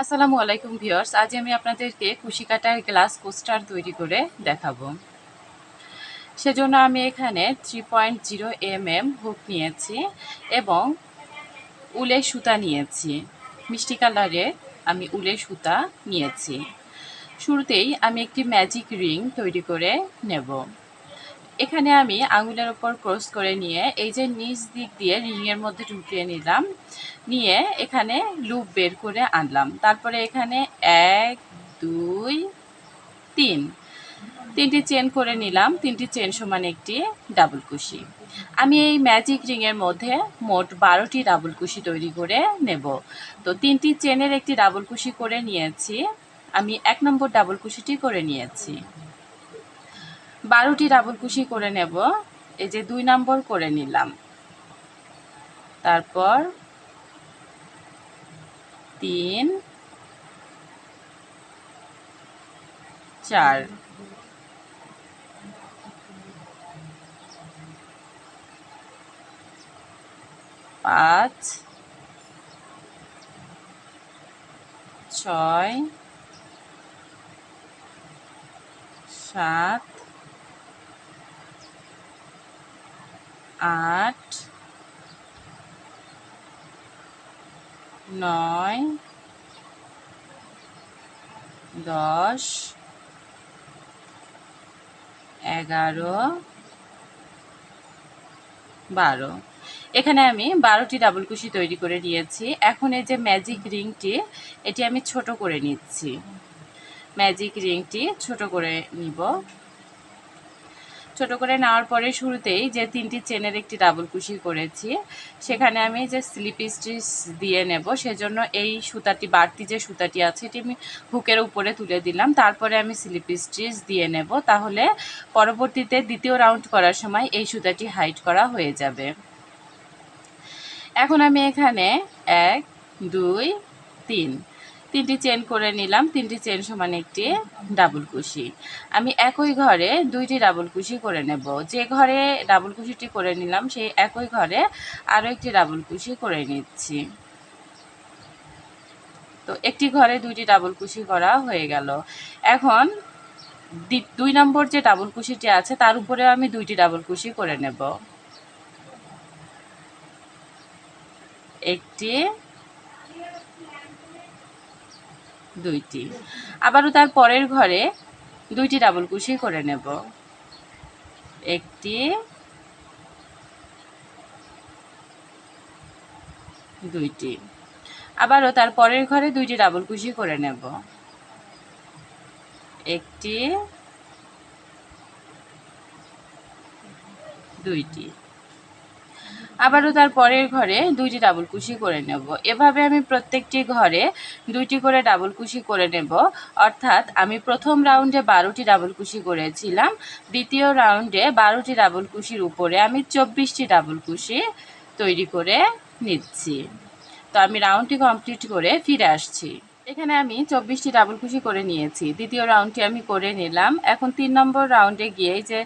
আসসালামু আলাইকুম ভিউয়ার্স, আজ আমি আপনাদেরকে কুশি কাটার গ্লাস কোস্টার তৈরি করে দেখাবো। সেজন্য আমি এখানে three point zero M M hook নিয়েছি এবং উলের সুতা নিয়েছি। মিষ্টি কালারে আমি উলের সুতা নিয়েছি। শুরুতেই আমি একটি ম্যাজিক রিং তৈরি করে নেব। এখানে আমি আঙুলের ওপর ক্রস করে নিয়ে এই যে নিচ দিক দিয়ে রিংয়ের মধ্যে ঢুকিয়ে নিলাম। নিয়ে এখানে লুপ বের করে আনলাম। তারপরে এখানে এক, দুই, তিন। তিনটি চেন করে নিলাম। তিনটি চেন সমান একটি ডাবল কুশি। আমি এই ম্যাজিক রিংয়ের মধ্যে মোট বারোটি ডাবল কুশি তৈরি করে নেব। তো তিনটি চেনের একটি ডাবল কুশি করে নিয়েছি। আমি এক নম্বর ডাবল কুশিটি করে নিয়েছি। বারোটি ডাবল কুশি করে নেব। এই যে দুই নম্বর করে নিলাম। তারপর তিন, চার। পাঁচ, ছয়, সাত আট, নয়, দশ, এগারো, বারো। এখানে আমি বারোটি ডাবল কুশি তৈরি করে নিয়েছি। এখন এই যে ম্যাজিক রিংটি এটি আমি ছোট করে নিচ্ছি। ম্যাজিক রিংটি ছোট করে নিব। ছোট করে নেওয়ার পরে শুরুতেই যে তিনটি চেনের একটি ডাবল কুশি করেছি, সেখানে আমি যে স্লিপ স্টিচ দিয়ে নেব, সেজন্য এই সুতাটি, বাড়তি যে সুতাটি আছে, এটি আমি হুকের উপরে তুলে দিলাম। তারপরে আমি স্লিপ স্টিচ দিয়ে নেব, তাহলে পরবর্তীতে দ্বিতীয় রাউন্ড করার সময় এই সুতাটি হাইট করা হয়ে যাবে। এখন আমি এখানে এক, দুই, তিন তিনটি চেন করে নিলাম, তিনটি চেন সমান একটি ডাবল কুশি। আমি একই ঘরে দুইটি ডাবল কুশি করে নেব। যে ঘরে ডাবল কুশিটি করে নিলাম, সেই একই ঘরে আরও একটি ডাবল কুশি করে নিচ্ছি। তো একটি ঘরে দুইটি ডাবল কুশি করা হয়ে গেল। এখন দুই নম্বর যে ডাবল কুশিটি আছে, তার উপরে আমি দুইটি ডাবল কুশি করে নেব। একটি দুইটি। আবারও তার পরের ঘরে দুইটি ডাবল কুশি করে নেব। একটি, দুইটি। আবারও তার পরের ঘরে দুইটি ডাবল কুশি করে নেব। একটি, দুইটি। আবারও তার পরের ঘরে দুইটি ডাবল কুশি করে নেব। এভাবে আমি প্রত্যেকটি ঘরে দুইটি করে ডাবল কুশি করে নেব। অর্থাৎ আমি প্রথম রাউন্ডে বারোটি ডাবল কুশি করেছিলাম, দ্বিতীয় রাউন্ডে বারোটি ডাবল কুশির উপরে আমি চব্বিশটি ডাবল কুশি তৈরি করে নিচ্ছি। তো আমি রাউন্ডটি কমপ্লিট করে ফিরে আসছি। এখানে আমি চব্বিশটি ডাবল কুশি করে নিয়েছি। দ্বিতীয় রাউন্ডটি আমি করে নিলাম। এখন তিন নম্বর রাউন্ডে গিয়ে যে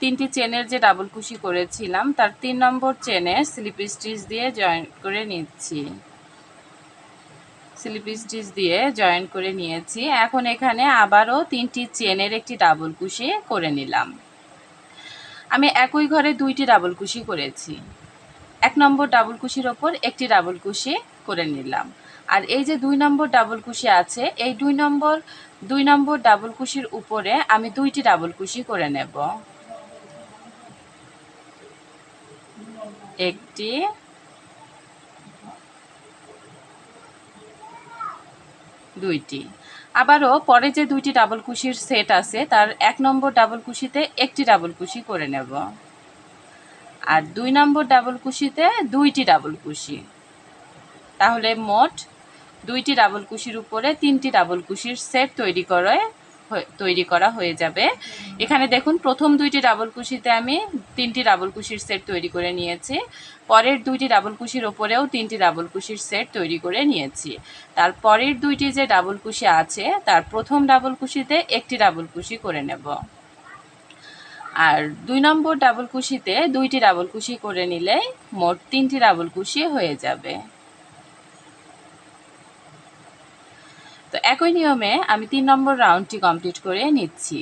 তিনটি চেনের যে ডাবল কুশি করেছিলাম, তার তিন নম্বর চেনে স্লিপ স্টিচ দিয়ে জয়েন করে নিচ্ছি। স্লিপ স্টিচ দিয়ে জয়েন করে নিয়েছি। এখন এখানে আবারও তিনটি চেনের একটি ডাবল কুশি করে নিলাম। আমি একই ঘরে দুইটি ডাবল কুশি করেছি। এক নম্বর ডাবল কুশির ওপর একটি ডাবল কুশি করে নিলাম। আর এই যে দুই নম্বর ডাবল কুশি আছে, এই দুই নম্বর দুই নম্বর ডাবল কুশির উপরে আমি দুইটি ডাবল কুশি করে নেব। একটি দুইটি। আবারও পরে যে দুইটি ডাবল কুশির সেট আছে, তার এক নম্বর ডাবল কুশিতে একটি ডাবল কুশি করে নেব। আর দুই নম্বর ডাবল কুশিতে দুইটি ডাবল কুশি। তাহলে মোট দুইটি ডাবল কুশির উপরে তিনটি ডাবল কুশির সেট তৈরি করে তৈরি করা হয়ে যাবে। এখানে দেখুন, প্রথম দুইটি ডাবল কুশিতে আমি তিনটি ডাবল কুশির সেট তৈরি করে নিয়েছি। পরের দুইটি ডাবল কুশির ওপরেও তিনটি ডাবল কুশির সেট তৈরি করে নিয়েছি। তার পরের দুইটি যে ডাবল কুশি আছে, তার প্রথম ডাবল কুশিতে একটি ডাবল কুশি করে নেব। আর দুই নম্বর ডাবল কুশিতে দুইটি ডাবল কুশি করে নিলে মোট তিনটি ডাবল কুশি হয়ে যাবে। একই নিয়মে আমি তিন নম্বর রাউন্ডটি কমপ্লিট করে নিচ্ছি।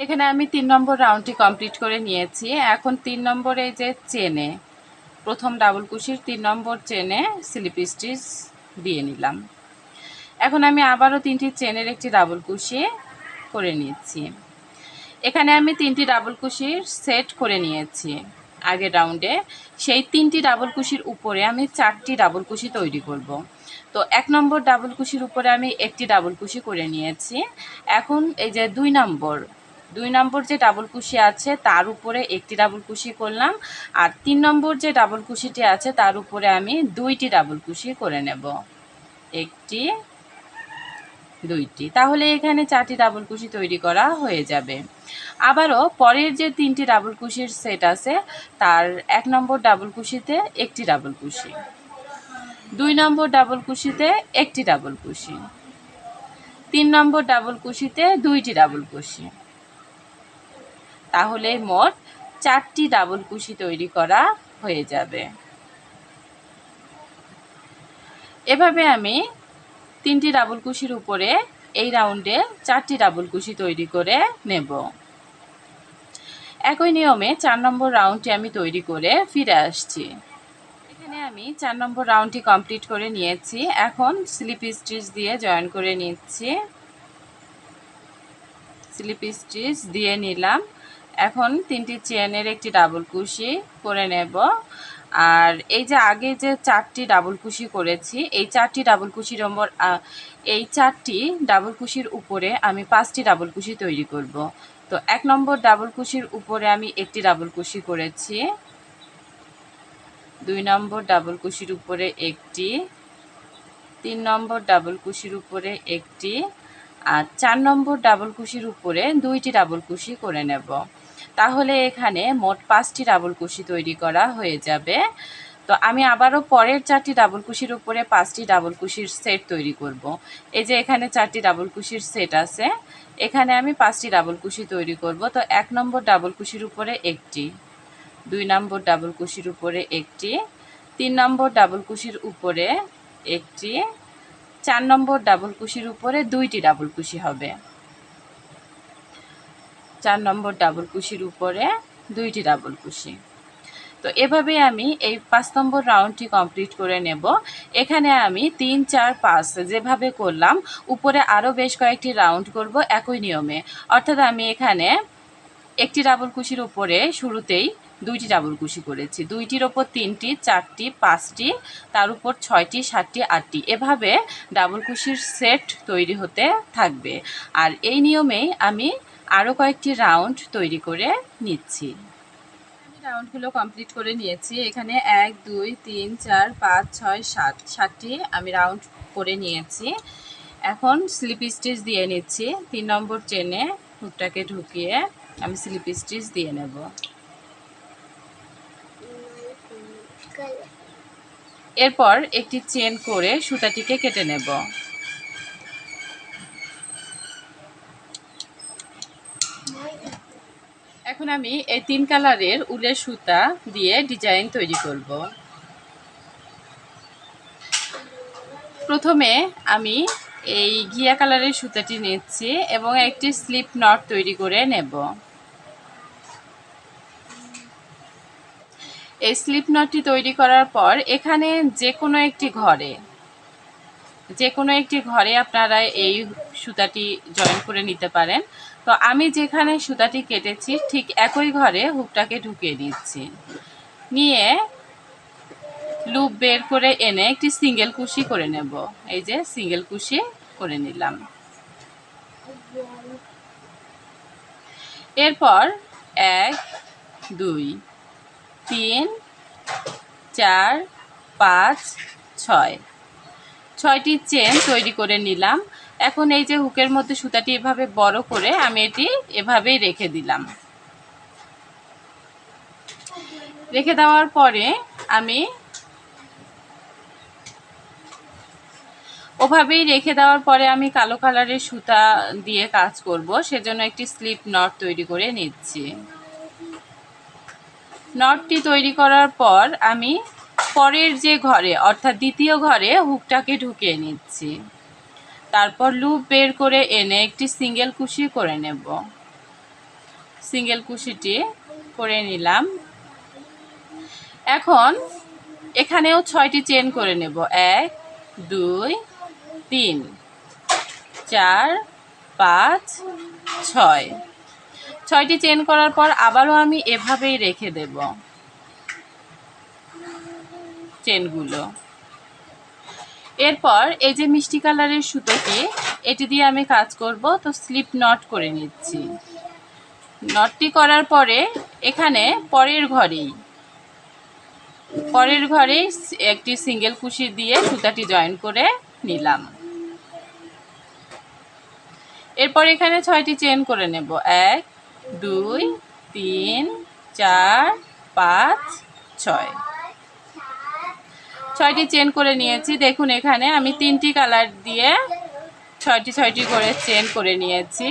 এখানে আমি তিন নম্বর রাউন্ডটি কমপ্লিট করে নিয়েছি। এখন তিন নম্বরে যে চেনে, প্রথম ডাবল কুশির তিন নম্বর চেনে স্লিপ স্টিচ দিয়ে নিলাম। এখন আমি আবারও তিনটি চেনের একটি ডাবল কুশি করে নিচ্ছি। এখানে আমি তিনটি ডাবল কুশির সেট করে নিয়েছি আগের রাউন্ডে সেই তিনটি ডাবল কুশির উপরে আমি চারটি ডাবল কুশি তৈরি করব। তো এক নম্বর ডাবল কুশির উপরে আমি একটি ডাবল কুশি করে নিয়েছি। এখন এই যে দুই নম্বর দুই নম্বর যে ডাবল কুশি আছে, তার উপরে একটি ডাবল কুশি করলাম। আর তিন নম্বর যে ডাবল কুশিটি আছে, তার উপরে আমি দুইটি ডাবল কুশি করে নেব। একটি, দুইটি। তাহলে এখানে চারটি ডাবল কুশি তৈরি করা হয়ে যাবে। আবারও পরের যে তিনটি ডাবল কুশির সেট আছে, তার এক নম্বর ডাবল কুশিতে একটি ডাবল কুশি। দুই নম্বর ডাবল কুশিতে একটি ডাবল কুশি। তিন নম্বর ডাবল কুশিতে দুইটি ডাবল কুশি। তাহলে মোট চারটি ডাবল কুশি তৈরি করা হয়ে যাবে। এভাবে আমি তিনটি ডাবল কুশির উপরে এই রাউন্ডে চারটি ডাবল কুশি তৈরি করে নেব। একই নিয়মে চার নম্বর রাউন্ডটি আমি তৈরি করে ফিরে আসছি। আমি চার নম্বর রাউন্ডটি কমপ্লিট করে নিয়েছি। এখন স্লিপ স্টিচ দিয়ে জয়েন করে নিচ্ছি। স্লিপ স্টিচ দিয়ে নিলাম। এখন তিনটি চেনের একটি ডাবল কুশি করে নেব। আর এই যে আগে যে চারটি ডাবল কুশি করেছি, এই চারটি ডাবল কুশির নম্বর এই চারটি ডাবল কুশির উপরে আমি পাঁচটি ডাবল কুশি তৈরি করব। তো এক নম্বর ডাবল কুশির উপরে আমি একটি ডাবল কুশি করেছি। দুই নম্বর ডাবল কুশির উপরে একটি, তিন নম্বর ডাবল কুশির উপরে একটি, আর চার নম্বর ডাবল কুশির উপরে দুইটি ডাবল কুশি করে নেব। তাহলে এখানে মোট পাঁচটি ডাবল কুশি তৈরি করা হয়ে যাবে। তো আমি আবারও পরের চারটি ডাবল কুশির উপরে পাঁচটি ডাবল কুশির সেট তৈরি করব। এই যে এখানে চারটি ডাবল কুশির সেট আছে, এখানে আমি পাঁচটি ডাবল কুশি তৈরি করব। তো এক নম্বর ডাবল কুশির উপরে একটি। দুই নম্বর ডাবল কুশির উপরে একটি, তিন নম্বর ডাবল কুশির উপরে একটি, চার নম্বর ডাবল কুশির উপরে দুইটি ডাবল কুশি হবে। চার নম্বর ডাবল কুশির উপরে দুইটি ডাবল কুশি। তো এভাবে আমি এই পাঁচ নম্বর রাউন্ডটি কমপ্লিট করে নেব। এখানে আমি তিন, চার, পাঁচ যেভাবে করলাম, উপরে আরও বেশ কয়েকটি রাউন্ড করব একই নিয়মে। অর্থাৎ আমি এখানে একটি ডাবল কুশির উপরে শুরুতেই দুইটি ডাবল কুশি করেছি। দুইটির ওপর তিনটি, চারটি, পাঁচটি, তার উপর ছয়টি, সাতটি, আটটি। এভাবে ডাবল কুশির সেট তৈরি হতে থাকবে। আর এই নিয়মেই আমি আরও কয়েকটি রাউন্ড তৈরি করে নিচ্ছি। রাউন্ডগুলো কমপ্লিট করে নিয়েছি। এখানে এক, দুই, তিন, চার, পাঁচ, ছয়, সাত, সাতটি আমি রাউন্ড করে নিয়েছি। এখন স্লিপ স্টিচ দিয়ে নিচ্ছি। তিন নম্বর চেনে হুকটাকে ঢুকিয়ে আমি স্লিপ স্টিচ দিয়ে নেব। এরপর একটি চেন করে সুতাটিকে কেটে নেব। এখন আমি এই তিন কালারের উলের সুতা দিয়ে ডিজাইন তৈরি করব। প্রথমে আমি এই ঘিয়া কালারের সুতাটি নিচ্ছি এবং একটি স্লিপ নট তৈরি করে নেব। এই স্লিপ নটটি তৈরি করার পর এখানে যে কোনো একটি ঘরে যে কোনো একটি ঘরে আপনারা এই সুতাটি জয়েন করে নিতে পারেন। তো আমি যেখানে সুতাটি কেটেছি, ঠিক একই ঘরে হুকটাকে ঢুকিয়ে দিচ্ছি। নিয়ে লুপ বের করে এনে একটি সিঙ্গেল কুশি করে নেব। এই যে সিঙ্গেল কুশি করে নিলাম। এরপর এক, দুই তিন, চার, পাঁচ, ছয়। ছয়টি চেন তৈরি করে নিলাম। এখন এই যে হুকের মধ্যে সুতাটি এভাবে বড় করে আমি এটি এভাবেই রেখে দিলাম। রেখে দেওয়ার পরে আমি ওভাবেই রেখে দেওয়ার পরে আমি কালো কালারের সুতা দিয়ে কাজ করব। সেজন্য একটি স্লিপ নট তৈরি করে নিচ্ছি। নটটি তৈরি করার পর আমি পরের যে ঘরে, অর্থাৎ দ্বিতীয় ঘরে, হুকটাকে ঢুকিয়ে নিচ্ছি। তারপর লুপ বের করে এনে একটি সিঙ্গেল কুশি করে নেব। সিঙ্গেল কুশিটি করে নিলাম। এখন এখানেও ছয়টি চেন করে নেব। এক, দুই, তিন, চার, পাঁচ, ছয়। ছয়টি চেন করার পর আবারও আমি এভাবেই রেখে দেব চেনগুলো এরপর এই যে মিষ্টি কালারের সুতোটি, এটি দিয়ে আমি কাজ করব, তো স্লিপ নট করে নিচ্ছি। নটটি করার পরে এখানে পরের ঘরেই পরের ঘরেই একটি সিঙ্গেল কুশি দিয়ে সুতাটি জয়েন করে নিলাম। এরপর এখানে ছয়টি চেন করে নেব, এক দুই, তিন, চার, পাঁচ, ছয়। ছয়টি চেন করে নিয়েছি। দেখুন এখানে আমি তিনটি কালার দিয়ে ছয়টি ছয়টি করে চেন করে নিয়েছি।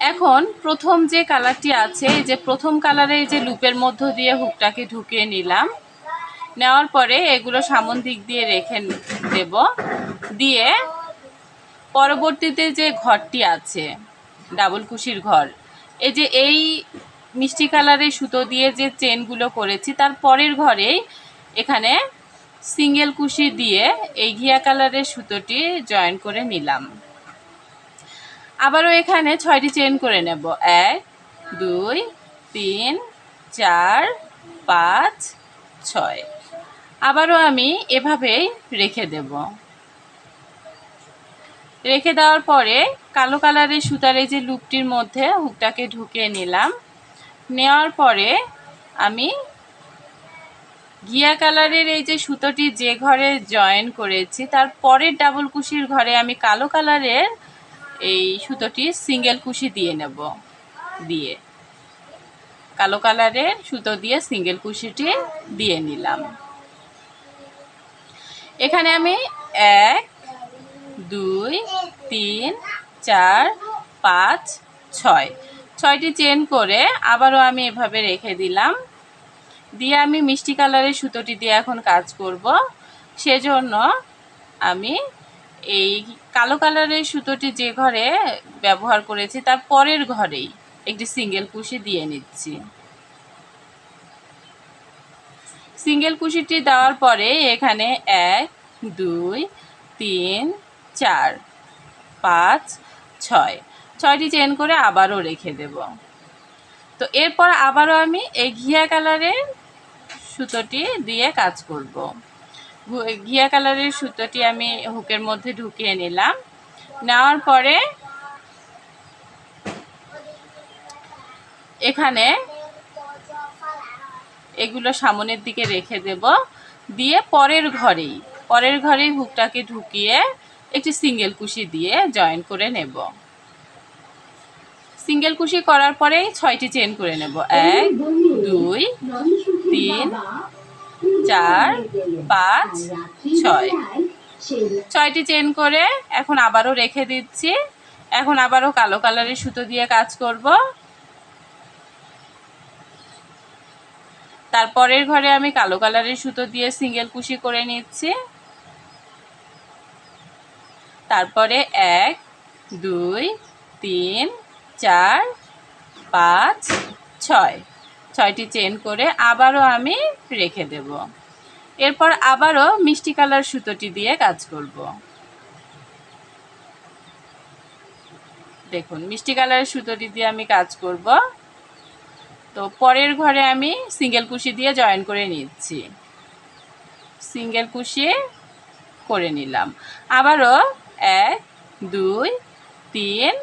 এখন প্রথম যে কালারটি আছে, এই যে প্রথম কালারে এই যে লুপের মধ্য দিয়ে হুকটাকে ঢুকিয়ে নিলাম। নেওয়ার পরে এগুলো সামন দিক দিয়ে রেখে দেব। দিয়ে পরবর্তীতে যে ঘরটি আছে, ডাবল কুশির ঘর এই যে এই মিষ্টি কালারের সুতো দিয়ে যে চেনগুলো করেছি, তার পরের ঘরেই এখানে সিঙ্গেল কুশি দিয়ে এই ঘিয়া কালারের সুতোটি জয়েন করে নিলাম। আবারও এখানে ছয়টি চেন করে নেব। এক, দুই, তিন, চার, পাঁচ, ছয়। আবারও আমি এভাবেই রেখে দেব। রেখে দেওয়ার পরে কালো কালারের সুতার এই যে লুপটির মধ্যে হুকটাকে ঢুকিয়ে নিলাম। নেওয়ার পরে আমি ঘিয়া কালারের এই যে সুতোটি যে ঘরে জয়েন করেছি, তার পরের ডাবল কুশির ঘরে আমি কালো কালারের এই সুতোটি সিঙ্গেল কুশি দিয়ে নেব, দিয়ে কালো কালারের সুতো দিয়ে সিঙ্গেল কুশিটি দিয়ে নিলাম। এখানে আমি এক দুই, তিন, চার, পাঁচ, ছয়। ছয়টি চেন করে আবারও আমি এভাবে রেখে দিলাম। দিয়ে আমি মিষ্টি কালারের সুতোটি দিয়ে এখন কাজ করব। সেজন্য আমি এই কালো কালারের সুতোটি যে ঘরে ব্যবহার করেছি তার পরের ঘরেই একটি সিঙ্গেল কুশি দিয়ে নিচ্ছি। সিঙ্গেল কুশিটি দেওয়ার পরে এখানে এক, দুই, তিন চার, পাঁচ, ছয়। ছয়টি চেন করে আবারও রেখে দেব। তো এরপর আবারও আমি এই ঘিয়া কালারের সুতোটি দিয়ে কাজ করব। ঘিয়া কালারের সুতোটি আমি হুকের মধ্যে ঢুকিয়ে নিলাম। নেওয়ার পরে এখানে এগুলো সামনের দিকে রেখে দেব। দিয়ে পরের ঘরেই পরের ঘরেই হুকটাকে ঢুকিয়ে একটি সিঙ্গেল কুশি দিয়ে জয়েন করে নেব। সিঙ্গেল কুশি করার পরে ছয়টি চেন করে নেব। এক, দুই, তিন, চার, পাঁচ, ছয়। ছয়টি চেন করে এখন আবারও রেখে দিচ্ছি। এখন আবারও কালো কালারের সুতো দিয়ে কাজ করব। তারপরের ঘরে আমি কালো কালারের সুতো দিয়ে সিঙ্গেল কুশি করে নিচ্ছি। তারপরে এক, দুই, তিন, চার, পাঁচ, ছয়। ছয়টি চেন করে আবারও আমি রেখে দেব। এরপর আবারও মিষ্টি কালার সুতোটি দিয়ে কাজ করব। দেখুন, মিষ্টি কালারের সুতোটি দিয়ে আমি কাজ করব। তো পরের ঘরে আমি সিঙ্গেল কুশি দিয়ে জয়েন করে নিচ্ছি। সিঙ্গেল কুশি করে নিলাম। আবারও এক, দুই, তিন,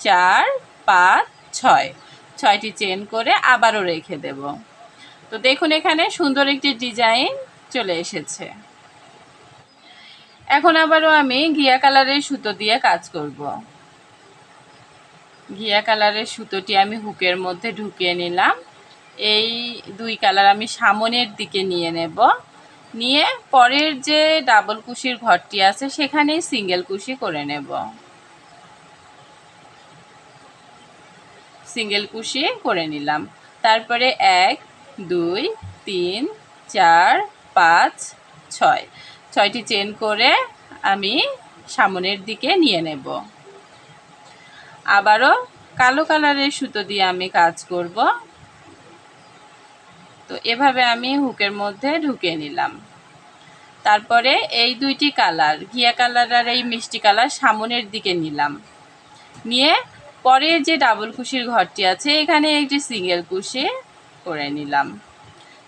চার, পাঁচ, ছয়। ছয়টি চেন করে আবারও রেখে দেব। তো দেখুন এখানে সুন্দর একটি ডিজাইন চলে এসেছে। এখন আবারও আমি ঘিয়া কালারের সুতো দিয়ে কাজ করব। ঘিয়া কালারের সুতোটি আমি হুকের মধ্যে ঢুকিয়ে নিলাম। এই দুই কালার আমি সামনের দিকে নিয়ে নেব। নিয়ে পরের যে ডাবল কুশির ঘরটি আছে, সেখানেই সিঙ্গেল কুশি করে নেব। সিঙ্গেল কুশি করে নিলাম। তারপরে এক, দুই, তিন, চার, পাঁচ, ছয়। ছয়টি চেন করে আমি সামনের দিকে নিয়ে নেব। আবারও কালো কালারের সুতো দিয়ে আমি কাজ করব। তো এভাবে আমি হুকের মধ্যে ঢুকিয়ে নিলাম। তারপরে এই দুইটি কালার, ঘিয়া কালার আর এই মিষ্টি কালার সামনের দিকে নিলাম। নিয়ে পরের যে ডাবল কুশির ঘরটি আছে, এখানে একটি সিঙ্গেল কুশি করে নিলাম।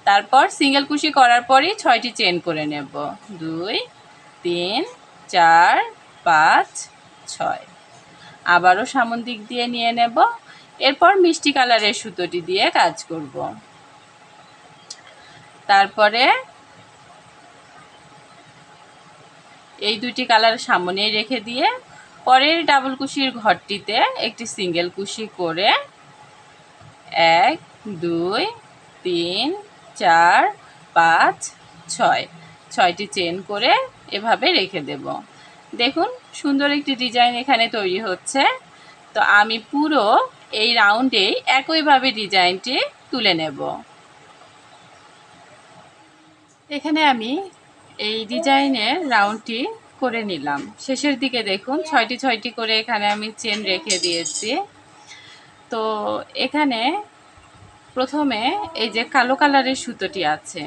তারপর সিঙ্গেল কুশি করার পরই ছয়টি চেন করে নেব। দুই, তিন, চার, পাঁচ, ছয়। আবারও সামন দিক দিয়ে নিয়ে নেব। এরপর মিষ্টি কালারের সুতোটি দিয়ে কাজ করব। তারপরে এই দুটি কালার সামনে রেখে দিয়ে পরের ডাবল কুশির ঘরটিতে একটি সিঙ্গেল কুশি করে এক, দুই, তিন, চার, পাঁচ, ছয়, ছয়টি চেন করে এভাবে রেখে দেব। দেখুন, সুন্দর একটি ডিজাইন এখানে তৈরি হচ্ছে। তো আমি পুরো এই রাউন্ডেই একইভাবে ডিজাইনটি তুলে নেব। এখানে আমি এই ডিজাইনের রাউন্ডটি করে নিলাম। শেষের দিকে দেখুন, ছয়টি ছয়টি করে এখানে আমি চেন রেখে দিয়েছি। তো এখানে প্রথমে এই যে কালো কালারের সুতোটি আছে।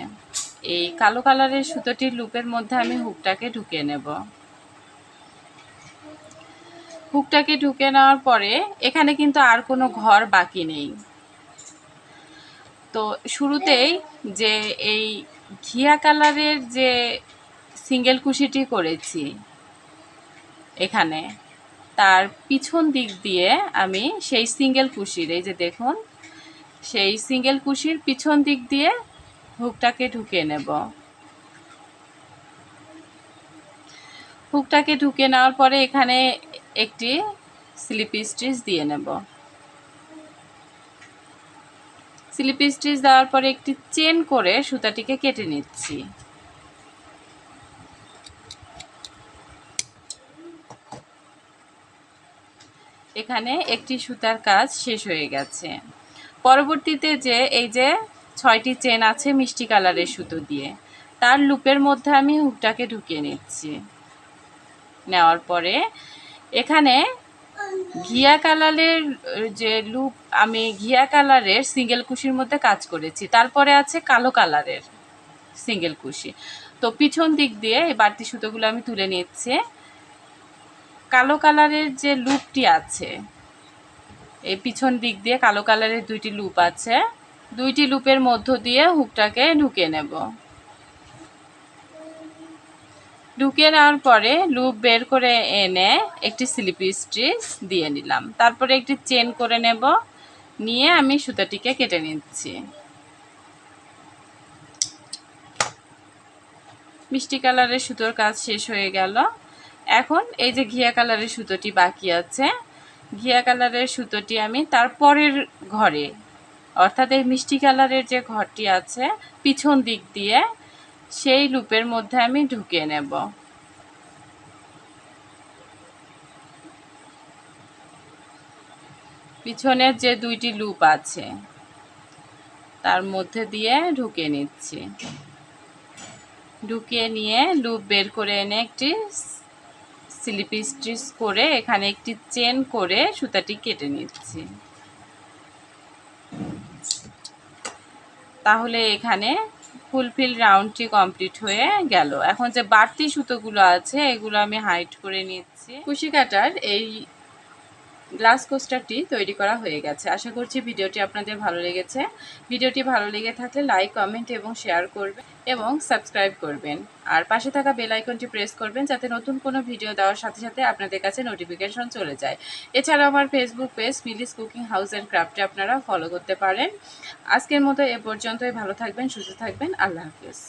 এই কালো কালারের সুতোটির লুপের মধ্যে আমি হুকটাকে ঢুকিয়ে নেব। হুকটাকে ঢুকে নেওয়ার পরে এখানে কিন্তু আর কোনো ঘর বাকি নেই। তো শুরুতেই যে এই ঘিয়া কালারের যে সিঙ্গেল কুশিটি করেছি এখানে, তার পিছন দিক দিয়ে আমি সেই সিঙ্গেল কুশির, এই যে দেখুন, সেই সিঙ্গেল কুশির পিছন দিক দিয়ে হুকটাকে ঢুকিয়ে নেব। হুকটাকে ঢুকে নেওয়ার পরে এখানে একটি স্লিপ স্টিচ দিয়ে নেব। স্লিপ স্টিচ দেওয়ার পরে একটি চেন করে সুতাটিকে কেটে নিচ্ছি। এখানে একটি সুতার কাজ শেষ হয়ে গেছে। পরবর্তীতে যে, এই যে ছয়টি চেন আছে মিষ্টি কালারের সুতো দিয়ে, তার লুপের মধ্যে আমি হুকটাকে ঢুকিয়ে নিচ্ছি। নেওয়ার পরে এখানে ঘিয়া কালারের যে লুপ আমি ঘিয়া কালারের সিঙ্গেল কুশির মধ্যে কাজ করেছি। তারপরে আছে কালো কালারের সিঙ্গেল কুশি। তো পিছন দিক দিয়ে এই বাড়তি সুতোগুলো আমি তুলে নিচ্ছি। কালো কালারের যে লুপটি আছে, এই পিছন দিক দিয়ে কালো কালারের দুইটি লুপ আছে। দুইটি লুপের মধ্য দিয়ে হুকটাকে ঢুকিয়ে নেব। ঢুকিয়ে নেওয়ার পরে লুপ বের করে এনে একটি স্লিপ স্টিচ দিয়ে নিলাম। তারপরে একটি চেন করে নেব। নিয়ে আমি সুতাটিকে কেটে নিচ্ছি। মিষ্টি কালারের সুতোর কাজ শেষ হয়ে গেল। এখন এই যে ঘিয়া কালারের সুতোটি বাকি আছে, ঘিয়া কালারের সুতোটি আমি তারপরের ঘরে, অর্থাৎ এই মিষ্টি কালারের যে ঘরটি আছে, পিছন দিক দিয়ে সেই লুপের মধ্যে আমি ঢুকিয়ে নেব। পিছনের যে দুইটি লুপ আছে, তার মধ্যে দিয়ে ঢুকিয়ে নিচ্ছি। ঢুকিয়ে নিয়ে লুপ বের করে এনে একটি স্লিপ স্টিচ করে এখানে একটি চেন করে সুতাটি কেটে নিচ্ছি। তাহলে এখানে ফুলফিল রাউন্ডটি কমপ্লিট হয়ে গেল। এখন যে বাড়তি সুতোগুলো আছে, এগুলো আমি হাইট করে নিচ্ছি। কুশি কাটার এই গ্লাস কোস্টারটি তৈরি করা হয়ে গেছে। আশা করছি ভিডিওটি আপনাদের ভালো লেগেছে। ভিডিওটি ভালো লেগে থাকলে লাইক, কমেন্ট এবং শেয়ার করবেন এবং সাবস্ক্রাইব করবেন। আর পাশে থাকা বেল আইকনটি প্রেস করবেন যাতে নতুন কোনো ভিডিও দেওয়ার সাথে সাথে আপনাদের কাছে নোটিফিকেশন চলে যায়। এছাড়াও আমার Facebook page Mili's cooking house and ক্রাফটে আপনারা ফলো করতে পারেন। আজকের মতো এ পর্যন্তই। ভালো থাকবেন, সুস্থ থাকবেন। আল্লাহ হাফিজ।